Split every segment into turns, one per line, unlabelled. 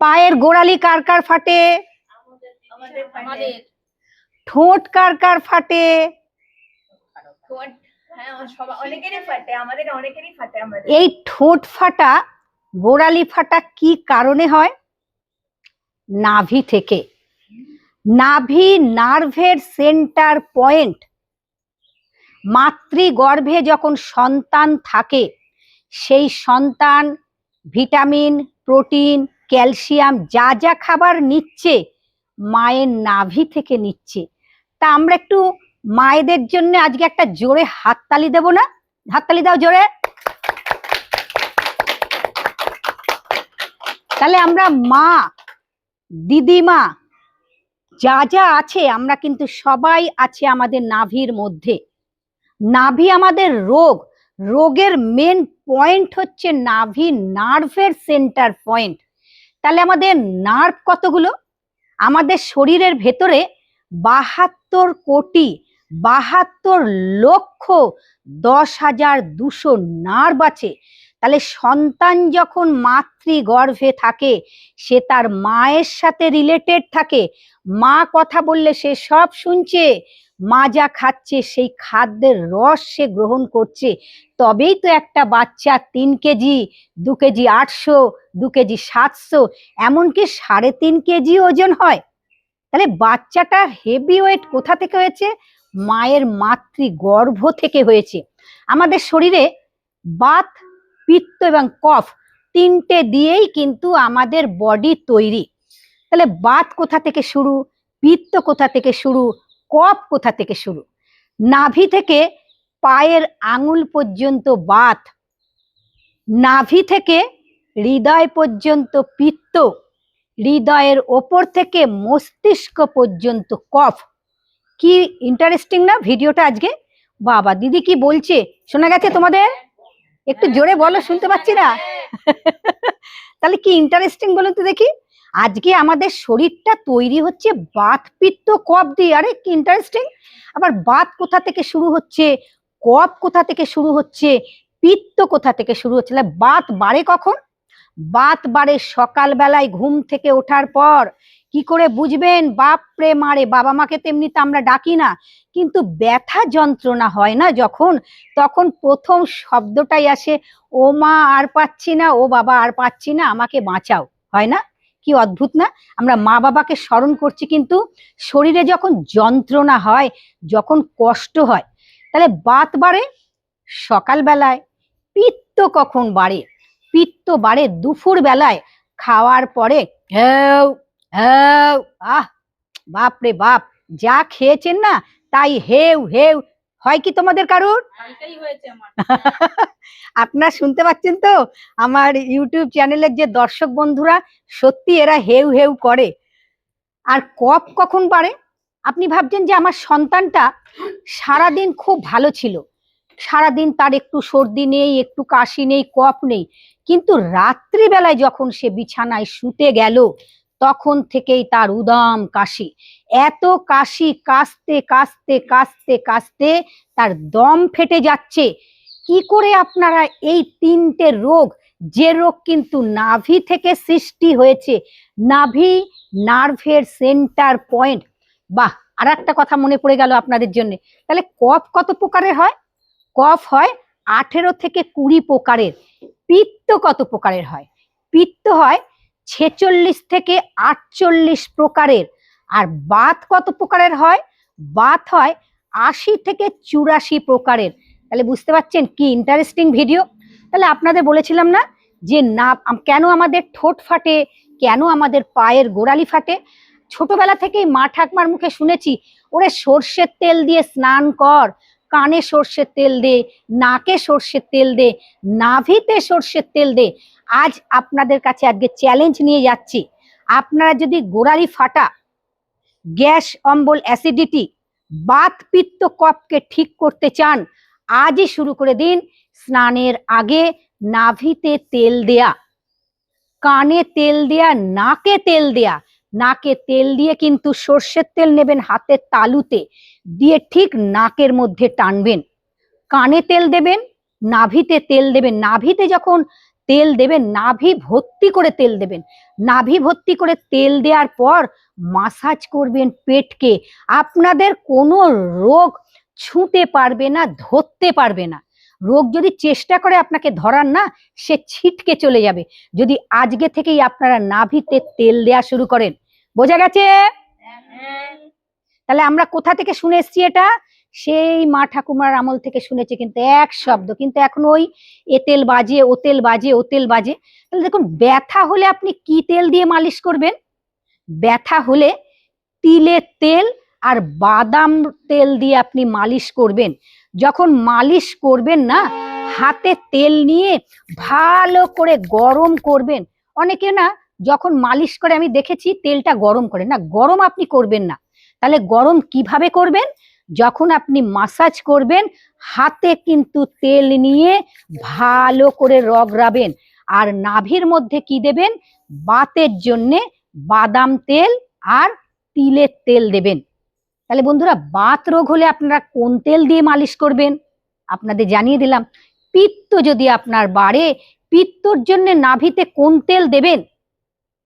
পায়ের গোড়ালি কার কার ফাটে? ঠোঁট কার কার ফাটে? এই ঠোঁট ফাটা, গোড়ালি ফাটা কি কারণে হয়? নাভি থেকে। নাভি নার্ভের সেন্টার পয়েন্ট। মাতৃগর্ভে যখন সন্তান থাকে, সেই সন্তান ভিটামিন, প্রোটিন ক্যালসিয়াম যা যা খাবার নিচ্ছে, মায়ের নাভি থেকে নিচ্ছে। তা আমরা একটু মায়েদের জন্য আজকে একটা জোরে হাততালি দেব না? হাততালি দাও জোরে। তাহলে আমরা মা, দিদিমা যা যা আছে আমরা কিন্তু সবাই আছে আমাদের নাভির মধ্যে। নাভি আমাদের রোগ। রোগের মেন পয়েন্ট হচ্ছে নাভি নার্ভের সেন্টার পয়েন্ট তাহলে আমাদের নার্ভ কতগুলো? আমাদের শরীরের ভেতরে বাহাত্তর কোটি, বাহাত্তর লক্ষ দশ হাজার দুশো নার্ভ আছে। তাহলে সন্তান যখন মাতৃগর্ভে থাকে, সে তার মায়ের সাথে রিলেটেড থাকে। মা কথা বললে সে সব শুনছে, মা যা খাচ্ছে সেই খাদ্যের রস সে গ্রহণ করছে। তবেই তো একটা বাচ্চা তিন কেজি, দু কেজি আটশো, দু কেজি সাতশো, এমনকি সাড়ে তিন কেজি ওজন হয়। তাহলে বাচ্চাটা হেভি ওয়েট কোথা থেকে হয়েছে? মায়ের মাতৃগর্ভ থেকে হয়েছে। আমাদের শরীরে বাত পিত্ত এবং কফ তিনটে দিয়েই কিন্তু আমাদের বডি তৈরি। তাহলে বাত কোথা থেকে শুরু? পিত্ত কোথা থেকে শুরু? কফ কোথা থেকে শুরু? নাভি থেকে পায়ের আঙুল পর্যন্ত বাত নাভি থেকে হৃদয় পর্যন্ত পিত্ত, হৃদয়ের ওপর থেকে মস্তিষ্ক পর্যন্ত কফ। কি ইন্টারেস্টিং না? ভিডিওটা আজকে? বাবা, দিদি কি বলছে? শোনা গেছে তোমাদের? একটু জোরে বলো, শুনতে পাচ্ছি না? তাহলে কি ইন্টারেস্টিং বলুন তো দেখি। আজকে আমাদের শরীরটা তৈরি হচ্ছে বাত পিত্ত কফ দিয়ে। আরে, কি ইন্টারেস্টিং আবার বাত কোথা থেকে শুরু হচ্ছে? কফ কোথা থেকে শুরু হচ্ছে? পিত্ত কোথা থেকে শুরু হচ্ছে? তাহলে বাত বাড়ে কখন? বাত বাড়ে সকালবেলায় ঘুম থেকে ওঠার পর। কি করে বুঝবেন? বাপরে মারে, বাবা মাকে তেমনি তো আমরা ডাকি না। কিন্তু ব্যথা যন্ত্রণা হয় না যখন? তখন প্রথম শব্দটাই আসে, ও মা, আর পাচ্ছি না, ও বাবা, আর পাচ্ছি না, আমাকে বাঁচাও। হয় না? কি অদ্ভুত না? আমরা মা বাবাকে স্মরণ করছি কিন্তু শরীরে যখন যন্ত্রণা হয়, যখন কষ্ট হয়, তাহলে বাত বাড়ে সকালবেলায়, পিত্ত কখন বাড়ে? পিত্ত বাড়ে দুপুর বেলায় খাওয়ার পরে হ্যাও হ্যাও আহ বাপ রে বাপ, যা খেয়েছেন না তাই হেউ হেউ। হয় কি তোমাদের কারুর? আপনারা শুনতে পাচ্ছেন তো? আমার ইউটিউব চ্যানেলের যে দর্শক বন্ধুরা সত্যি এরা হেউ হেউ করে। আর কফ কখন বাড়ে আপনি ভাবছেন যে আমার সন্তানটা সারাদিন খুব ভালো ছিল। সারাদিন তার একটু সর্দি নেই একটু কাশি নেই কফ নেই। কিন্তু রাত্রিবেলায় যখন সে বিছানায় শুতে গেল তখন থেকেই তার উদাম কাশি। এত কাশি কাশতে কাশতে কাশতে কাশতে তার দম ফেটে যাচ্ছে। কি করে আপনারা এই তিনটে রোগ, যে রোগ কিন্তু নাভি থেকে সৃষ্টি হয়েছে, নাভি নার্ভের সেন্টার পয়েন্ট। বাহ আর একটা কথা মনে পড়ে গেল আপনাদের জন্য। তাহলে কফ কত প্রকারের হয়? কফ হয় আঠেরো থেকে কুড়ি প্রকারের। পিত্ত কত প্রকারের হয়? পিত্ত হয় ছেচল্লিশ থেকে আটচল্লিশ প্রকারের। আর বাত কত প্রকারের হয়? বাত হয় আশি থেকে চুরাশি প্রকারের। তাহলে বুঝতে পারছেন কি ইন্টারেস্টিং ভিডিও তাহলে আপনাদের বলেছিলাম না যে না, কেন আমাদের ঠোঁট ফাটে? কেন আমাদের পায়ের গোড়ালি ফাটে? ছোটবেলা থেকেই মা ঠাকমার মুখে শুনেছি, ওরে সর্ষের তেল দিয়ে স্নান কর কানে সর্ষের তেল দে, নাকে সর্ষের তেল দে, নাভিতে সর্ষের তেল দে। আজ আপনাদের কাছে আজকে চ্যালেঞ্জ নিয়ে যাচ্ছি। আপনারা যদি গোড়ালি ফাটা, গ্যাস, অম্বল অ্যাসিডিটি বাত পিত্ত কফকে ঠিক করতে চান, আজই শুরু করে দিন স্নানের আগে নাভিতে তেল দেয়া। কানে তেল দেয়া, নাকে তেল দেয়া। নাকে তেল দিয়ে কিন্তু সর্ষের তেল নেবেন হাতের তালুতে, দিয়ে ঠিক নাকের মধ্যে টানবেন। কানে তেল দেবেন, নাভিতে তেল দেবেন। নাভিতে যখন তেল দেবেন, নাভি ভর্তি করে তেল দেবেন। নাভি ভর্তি করে তেল দেওয়ার পর মাসাজ করবেন পেটকে। আপনাদের কোনো রোগ ছুঁতে পারবে না, ধরতে পারবে না। রোগ যদি চেষ্টা করে আপনাকে ধরার না, সে ছিটকে চলে যাবে। যদি আজকে থেকেই আপনারা নাভিতে তেল দেয়া শুরু করেন, বোঝা গেছে। তাহলে আমরা কোথা থেকে শুনে এসছি এটা? সেই মা ঠাকুমার আমল থেকে শুনেছি কিন্তু এক শব্দ, কিন্তু এখন ওই এ তেল বাজে, ও তেল বাজে, ও তেল বাজে। তাহলে দেখুন, ব্যথা হলে আপনি কি তেল দিয়ে মালিশ করবেন? ব্যথা হলে তিলের তেল আর বাদাম তেল দিয়ে আপনি মালিশ করবেন। যখন মালিশ করবেন না, হাতে তেল নিয়ে ভালো করে গরম করবেন। অনেকে না, যখন মালিশ করে, আমি দেখেছি তেলটা গরম করে না, গরম আপনি করবেন না। তাহলে গরম কীভাবে করবেন? যখন আপনি মাসাজ করবেন, হাতে কিন্তু তেল নিয়ে ভালো করে রগড়াবেন। আর নাভির মধ্যে কি দেবেন? বাতের জন্যে বাদাম তেল আর তিলের তেল দেবেন। তাহলে বন্ধুরা, বাত রোগ হলে আপনারা কোন তেল দিয়ে মালিশ করবেন? আপনাদের জানিয়ে দিলাম, পিত্ত যদি আপনার বাড়ে, পিত্তর জন্য নাভিতে কোন তেল দেবেন?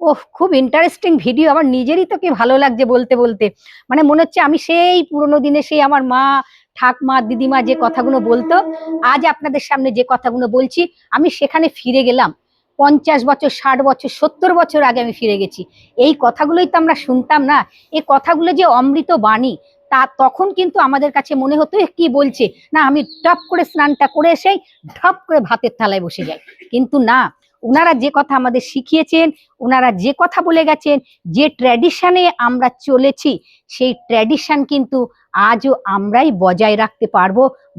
ওহ, খুব ইন্টারেস্টিং ভিডিও আমার নিজেরই তো কি ভালো লাগছে বলতে বলতে। মানে মনে হচ্ছে আমি সেই পুরোনো দিনে সেই আমার মা, ঠাকমা, দিদিমা যে কথাগুলো বলতো, আজ আপনাদের সামনে যে কথাগুলো বলছি, আমি সেখানে ফিরে গেলাম। পঞ্চাশ বছর, ষাট বছর, সত্তর বছর আগে আমি ফিরে গেছি। এই কথাগুলোই তো আমরা শুনতাম না? এই কথাগুলো যে অমৃত বাণী, তা তখন কিন্তু আমাদের কাছে মনে হতো কি বলছে? না, আমি টপ করে স্নানটা করে এসেই ঢপ করে ভাতের থালায় বসে যাই। কিন্তু না ওনারা যে কথা আমাদের শিখিয়েছেন ওনারা যে কথা বলে গেছেন, যে ট্র্যাডিশনে আমরা চলেছি, সেই ট্র্যাডিশন কিন্তু আজও আমরাই বজায় রাখতে পারব।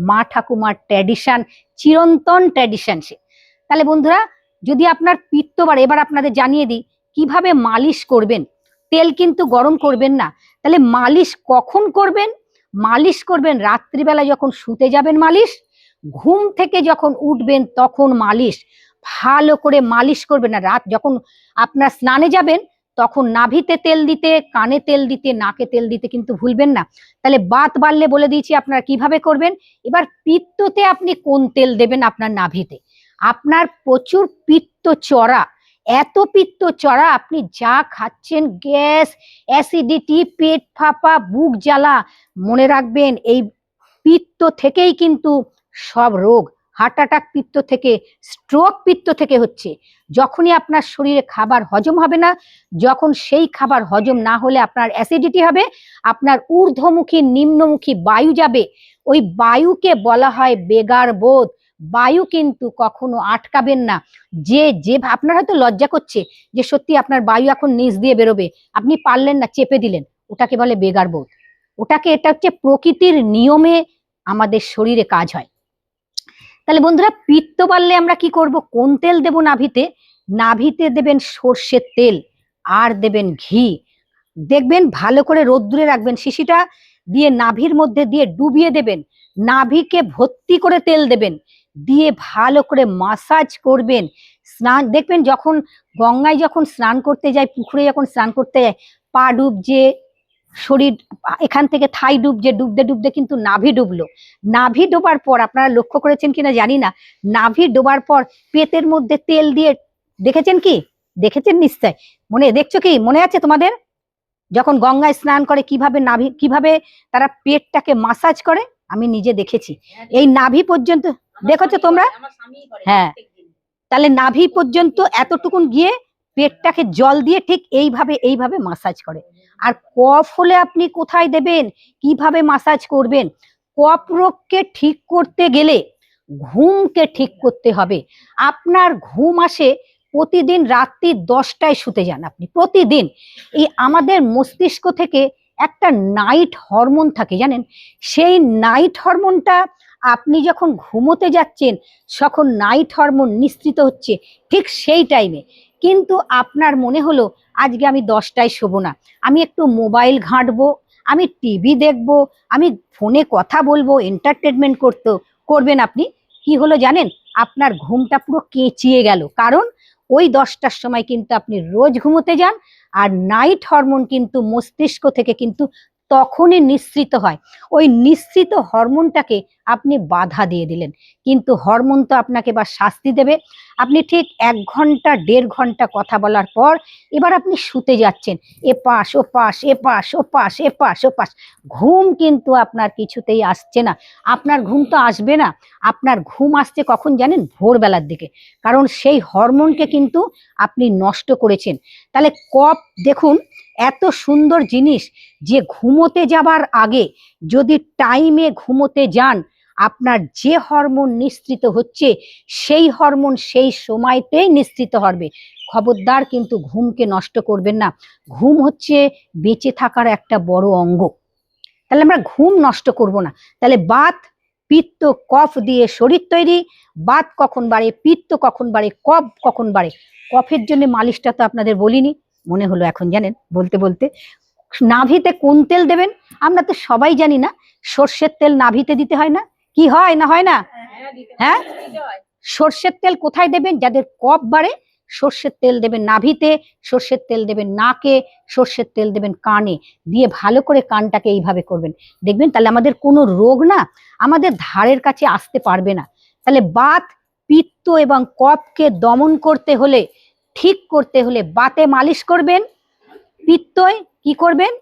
মা ঠাকুমার ট্র্যাডিশন, চিরন্তন ট্র্যাডিশন সে। তাহলে বন্ধুরা যদি আপনার পিত্ত বাড়ে এবার আপনাদের জানিয়ে দিই, কীভাবে মালিশ করবেন? তেল কিন্তু গরম করবেন না। তাহলে মালিশ কখন করবেন? মালিশ করবেন রাত্রিবেলা যখন শুতে যাবেন মালিশ, ঘুম থেকে যখন উঠবেন তখন মালিশ। ভালো করে মালিশ করবেন না। রাত যখন আপনার স্নানে যাবেন, তখন নাভিতে তেল দিতে, কানে তেল দিতে, নাকে তেল দিতে কিন্তু ভুলবেন না। তাহলে বাত বাড়লে বলে দিয়েছি আপনারা কীভাবে করবেন? এবার পিত্ততে আপনি কোন তেল দেবেন আপনার নাভিতে? আপনার প্রচুর পিত্ত চড়া। এত পিত্ত চড়া আপনি যা খাচ্ছেন, গ্যাস, অ্যাসিডিটি, পেট ফাঁপা, বুক জ্বালা, মনে রাখবেন এই পিত্ত থেকেই কিন্তু সব রোগ, হার্ট অ্যাটাক পিত্ত থেকে, স্ট্রোক পিত্ত থেকে হচ্ছে। যখনই আপনার শরীরে খাবার হজম হবে না, যখন সেই খাবার হজম না হলে আপনার অ্যাসিডিটি হবে, আপনার ঊর্ধ্বমুখী, নিম্নমুখী বায়ু যাবে। ওই বায়ুকে বলা হয় বেগার বোধ। বায়ু কিন্তু কখনো আটকাবেন না। যে যে আপনার হয়তো লজ্জা করছে যে সত্যি আপনার বায়ু এখন নিচ দিয়ে বেরোবে। আপনি পারলেন না, চেপে দিলেন। ওটাকে বলে বেগার বোধ ওটাকে, এটা হচ্ছে প্রকৃতির নিয়মে আমাদের শরীরে কাজ হয়। তাহলে বন্ধুরা, পিত্ত বাড়লে আমরা কি করব? কোন তেল দেব নাভিতে? নাভিতে দেবেন সর্ষের তেল, আর দেবেন ঘি। দেখবেন ভালো করে রোদ্দুরে রাখবেন শিশিটা, দিয়ে নাভির মধ্যে দিয়ে ডুবিয়ে দেবেন। নাভিকে ভর্তি করে তেল দেবেন। দিয়ে ভালো করে মাসাজ করবেন। স্নান, দেখবেন যখন গঙ্গায় যখন স্নান করতে যায়, পুকুরে যখন স্নান করতে যায়, পা ডুবছে শরীর, এখান থেকে থাই ডুবছে ডুবতে ডুবতে কিন্তু নাভি ডুবলো। নাভি ডোবার পর আপনারা লক্ষ্য করেছেন কিনা জানি না, নাভি ডোবার পর পেটের মধ্যে তেল দিয়ে, দেখেছেন কি? দেখেছেন নিশ্চয়? মনে, দেখছ কি? মনে আছে তোমাদের? যখন গঙ্গায় স্নান করে, কীভাবে নাভি, কীভাবে তারা পেটটাকে মাসাজ করে? আমি নিজে দেখেছি। এই নাভি পর্যন্ত দেখেছ তোমরা। হ্যাঁ। তাহলে নাভি পর্যন্ত এতটুকুন গিয়ে পেটটাকে জল দিয়ে ঠিক এইভাবে এইভাবে মাসাজ করে। আর কফ হলে আপনি কোথায় দেবেন? কীভাবে মাসাজ করবেন? কফ রোগকে ঠিক করতে গেলে ঘুমকে ঠিক করতে হবে। আপনার ঘুম আসে প্রতিদিন রাত্রি দশটায় শুতে যান আপনি প্রতিদিন। এই আমাদের মস্তিষ্ক থেকে একটা নাইট হরমোন থাকে জানেন? সেই নাইট হরমোনটা আপনি যখন ঘুমোতে যাচ্ছেন, তখন নাইট হরমোন নিঃসৃত হচ্ছে ঠিক সেই টাইমে কিন্তু আপনার মনে হলো, আজকে আমি দশটায় শোবো না। আমি একটু মোবাইল ঘাঁটবো, আমি টিভি দেখব, আমি ফোনে কথা বলব এন্টারটেনমেন্ট করতে, করবেন আপনি। কি হলো জানেন? আপনার ঘুমটা পুরো কেঁচিয়ে গেল। কারণ ওই দশটার সময় কিন্তু আপনি রোজ ঘুমোতে যান আর নাইট হরমোন কিন্তু মস্তিষ্ক থেকে কিন্তু তখনই নিঃসৃত হয়। ওই নিঃসৃত হরমোনটাকে আপনি বাধা দিয়ে দিলেন। কিন্তু হরমোন তো আপনাকে বা শাস্তি দেবে। আপনি ঠিক এক ঘণ্টা, দেড় ঘণ্টা কথা বলার পর এবার আপনি শুতে যাচ্ছেন। এ পাশ ও পাশ এ পাশ ও পাশ এ পাশ ও পাশ ঘুম কিন্তু আপনার কিছুতেই আসছে না। আপনার ঘুম তো আসবে না। আপনার ঘুম আসছে কখন জানেন? ভোরবেলার দিকে। কারণ সেই হরমোনকে কিন্তু আপনি নষ্ট করেছেন। তাহলে কপ দেখুন এত সুন্দর জিনিস যে ঘুমোতে যাবার আগে যদি টাইমে ঘুমোতে যান, আপনার যে হরমোন নিঃসৃত হচ্ছে, সেই হরমোন সেই সময়তেই নিঃসৃত হবে। খবরদার কিন্তু ঘুমকে নষ্ট করবেন না। ঘুম হচ্ছে বেঁচে থাকার একটা বড় অঙ্গ। তাহলে আমরা ঘুম নষ্ট করব না। তাহলে বাত, পিত্ত, কফ দিয়ে শরীর তৈরি। বাত কখন বাড়ে, পিত্ত কখন বাড়ে, কফ কখন বাড়ে? কফের জন্য মালিশটা তো আপনাদের বলিনি। মনে হলো এখন জানেন, বলতে বলতে। নাভিতে কোন তেল দেবেন? আমরা তো সবাই জানি না, সর্ষের তেল নাভিতে দিতে হয় না। কি হয় না হয় না? হ্যাঁ? সর্ষের তেল কোথায় দেবেন? যাদের কফ বাড়ে, সর্ষের তেল দেবেন নাভিতে, সর্ষের তেল দেবেন নাকে, সর্ষের তেল দেবেন কানে। দিয়ে ভালো করে কানটাকে এইভাবে করবেন। দেখবেন তাহলে আমাদের কোনো রোগ না, আমাদের ধারের কাছে আসতে পারবে না। তাহলে বাত, পিত্ত এবং কফকে দমন করতে হলে ঠিক করতে হলে বাতে মালিশ করবেন, পিত্তয় কি করবেন?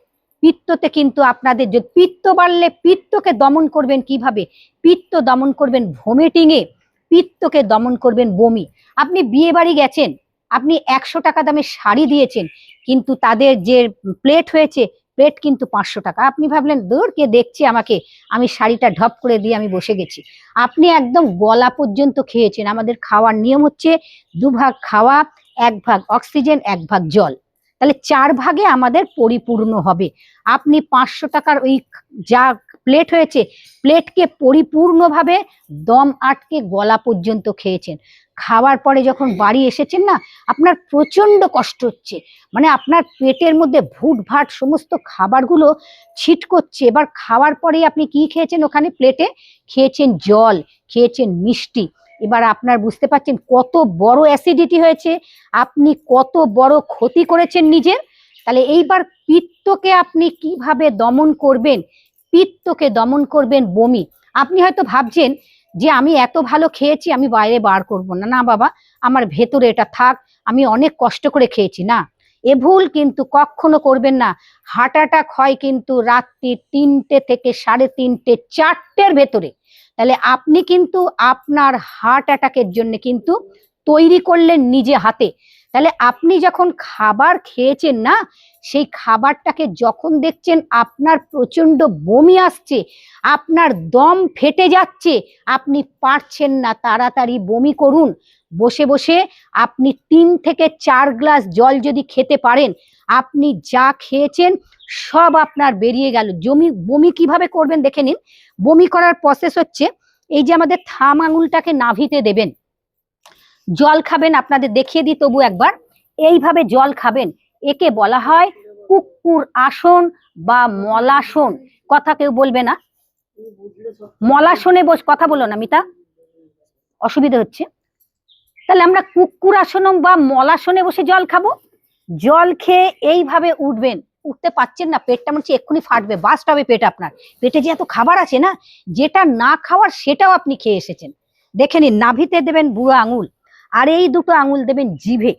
পিত্ততে কিন্তু আপনাদের যদি পিত্ত বাড়লে পিত্তকে দমন করবেন কীভাবে? পিত্ত দমন করবেন ভমিটিং এ পিত্তকে দমন করবেন বমি। আপনি বিয়ে বাড়ি গেছেন, আপনি একশো টাকা দামে শাড়ি দিয়েছেন, কিন্তু তাদের যে প্লেট হয়েছে, প্লেট কিন্তু পাঁচশো টাকা। আপনি ভাবলেন, দূর, কে দেখছে আমাকে? আমি শাড়িটা ঢপ করে দিয়ে আমি বসে গেছি। আপনি একদম গলা পর্যন্ত খেয়েছেন। আমাদের খাওয়ার নিয়ম হচ্ছে, দুভাগ খাওয়া এক ভাগ অক্সিজেন, এক ভাগ জল। তাহলে চার ভাগে আমাদের পরিপূর্ণ হবে। আপনি পাঁচশো টাকার ওই যা প্লেট হয়েছে প্লেটকে পরিপূর্ণভাবে দম আটকে গলা পর্যন্ত খেয়েছেন। খাওয়ার পরে যখন বাড়ি এসেছেন না, আপনার প্রচণ্ড কষ্ট হচ্ছে। মানে আপনার পেটের মধ্যে ভুট ভাট সমস্ত খাবারগুলো ছিট করছে। এবার খাওয়ার পরে আপনি কি খেয়েছেন ওখানে প্লেটে খেয়েছেন জল, খেয়েছেন মিষ্টি। এবার আপনার বুঝতে পারছেন কত বড় অ্যাসিডিটি হয়েছে, আপনি কত বড় ক্ষতি করেছেন নিজের। তাহলে এইবার পিত্তকে আপনি কীভাবে দমন করবেন? পিত্তকে দমন করবেন বমি। আপনি হয়তো ভাবছেন যে আমি এত ভালো খেয়েছি, আমি বাইরে বার করব না। না বাবা, আমার ভেতরে এটা থাক, আমি অনেক কষ্ট করে খেয়েছি। না, এ ভুল কিন্তু কখনো করবেন না। হার্ট অ্যাটাক হয় কিন্তু রাত্রি তিনটে থেকে সাড়ে তিনটে, চারটের ভেতরে। তাহলে আপনি কিন্তু আপনার হার্ট অ্যাটাকের জন্য কিন্তু তৈরি করলেন নিজে হাতে। তাহলে আপনি যখন খাবার খেয়েছেন না, সেই খাবারটাকে যখন দেখছেন আপনার প্রচণ্ড বমি আসছে, আপনার দম ফেটে যাচ্ছে, আপনি পারছেন না তাড়াতাড়ি বমি করুন। বসে বসে আপনি তিন থেকে চার গ্লাস জল যদি খেতে পারেন আপনি যা খেয়েছেন, সব আপনার বেরিয়ে গেল। জমি, বমি কীভাবে করবেন দেখে নিন। বমি করার প্রসেস হচ্ছে, এই যে আমাদের থাম আঙুলটাকে নাভিতে দেবেন। জল খাবেন আপনাদের দেখিয়ে দিই তবু একবার। এইভাবে জল খাবেন। একে বলা হয় কুকুর আসন বা মলাসন। কথা কেউ বলবে না। মলাসনে বস, কথা বলো না মিতা। অসুবিধা হচ্ছে। তাহলে আমরা কুকুর আসনম বা মলাসনে বসে জল খাব। জল খেয়ে এইভাবে উঠবেন, উঠতে পাচ্ছেন না, পেটটা মনে হচ্ছে এক্ষুনি ফাটবে বাস্ট হবে পেট আপনার। পেটে যে এত খাবার আছে না, যেটা না খাওয়ার সেটাও আপনি খেয়ে এসেছেন। দেখে নিন, নাভিতে দেবেন বুড়ো আঙুল, আর এই দুটো আঙুল দেবেন জিভে।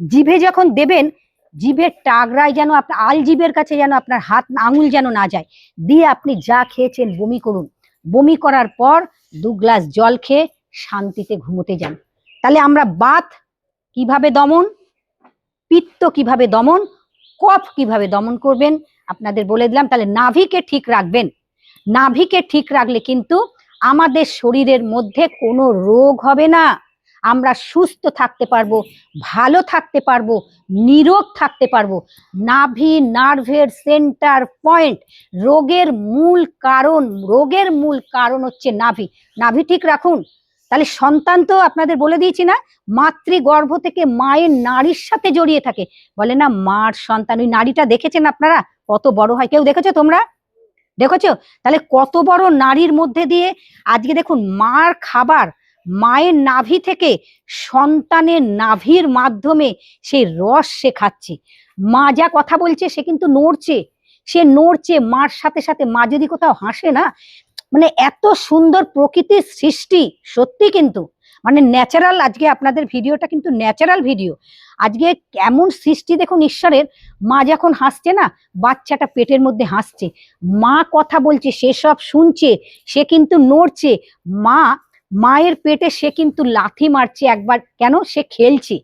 জিভে যখন দেবেন, জিভের টাগরায় যেন আপনার আল জিভের কাছে যেন আপনার হাত, আঙুল যেন না যায়, দিয়ে আপনি যা খেয়েছেন বমি করুন। বমি করার পর দু গ্লাস জল খেয়ে শান্তিতে ঘুমোতে যান। তাহলে আমরা বাত কীভাবে দমন? পিত্ত কীভাবে দমন, কফ কীভাবে দমন করবেন, আপনাদের বলে দিলাম, তাহলে নাভিকে ঠিক রাখবেন। নাভিকে ঠিক রাখলে কিন্তু আমাদের শরীরের মধ্যে কোনো রোগ হবে না। আমরা সুস্থ থাকতে পারব, ভালো থাকতে পারব, নিরোগ থাকতে পারব। নাভি নার্ভের সেন্টার পয়েন্ট, রোগের মূল কারণ, রোগের মূল কারণ হচ্ছে নাভি। নাভি ঠিক রাখুন। তাহলে সন্তান তো আপনাদের বলে দিয়েছি না, মাতৃগর্ভ থেকে মায়ের নারীর সাথে জড়িয়ে থাকে। বলে না, মার সন্তান, ওই নারীটা দেখেছেন আপনারা? কত বড় হয়। কেউ দেখেছ তোমরা? দেখেছ? তাহলে কত বড় নারীর মধ্যে দিয়ে আজকে দেখুন, মার খাবার মায়ের নাভি থেকে সন্তানের নাভির মাধ্যমে সেই রস সে খাচ্ছে। মা যা কথা বলছে সে কিন্তু নড়ছে। সে নড়ছে, মার সাথে সাথে মা যদি কোথাও হাসে না মানে এত সুন্দর প্রকৃতির সৃষ্টি, সত্যি কিন্তু। মানে ন্যাচারাল আজকে আপনাদের ভিডিওটা কিন্তু ন্যাচারাল ভিডিও আজকে কেমন সৃষ্টি দেখুন ঈশ্বরের। মা যখন হাসছে না, বাচ্চাটা পেটের মধ্যে হাসছে। মা কথা বলছে, সে সব শুনছে, সে কিন্তু নড়ছে। মা, মায়ের পেটে সে কিন্তু লাথি মারছে একবার। কেন? সে খেলছে।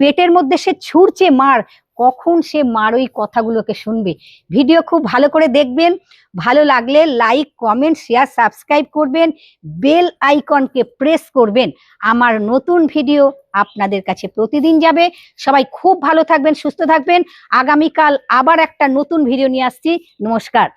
পেটের মধ্যে সে ছুটছে মার। কখন সে মার ওই কথাগুলোকে শুনবে? ভিডিও খুব ভালো করে দেখবেন, ভালো লাগলে লাইক কমেন্ট শেয়ার সাবস্ক্রাইব করবেন বেল আইকনকে প্রেস করবেন। আমার নতুন ভিডিও আপনাদের কাছে প্রতিদিন যাবে। সবাই খুব ভালো থাকবেন, সুস্থ থাকবেন। আগামীকাল আবার একটা নতুন ভিডিও নিয়ে আসছি। নমস্কার।